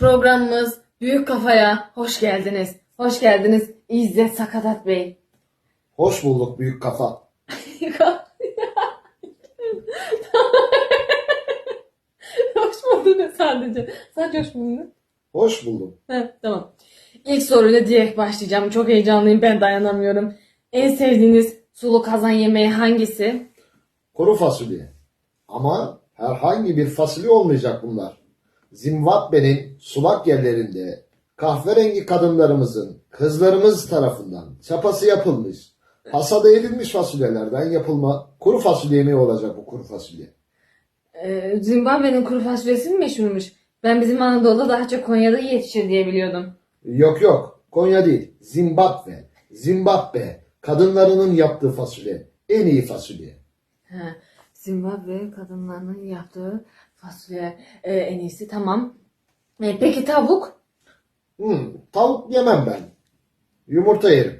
Programımız Büyük Kafaya hoş geldiniz. Hoş geldiniz İzzet Sakatat Bey. Hoş bulduk büyük kafa. hoş buldun sadece. Sadece hoş buldun. Hoş buldum. Heh, tamam. İlk soruyla direkt başlayacağım. Çok heyecanlıyım. Ben dayanamıyorum. En sevdiğiniz sulu kazan yemeği hangisi? Kuru fasulye. Ama herhangi bir fasulye olmayacak bunlar. Zimbabwe'nin sulak yerlerinde kahverengi kadınlarımızın, kızlarımız tarafından çapası yapılmış, hasada edilmiş fasulyelerden yapılma kuru fasulye yemeği olacak bu kuru fasulye. Ee, Zimbabwe'nin kuru fasulyesi mi meşhurmuş? Ben bizim Anadolu'da daha çok Konya'da yetişir diye biliyordum. Yok yok Konya değil Zimbabwe. Zimbabwe kadınlarının yaptığı fasulye. En iyi fasulye. Ha, Zimbabwe kadınlarının yaptığı fasulye e, en iyisi tamam. E, peki tavuk? Hmm, tavuk yemem ben. Yumurta yerim.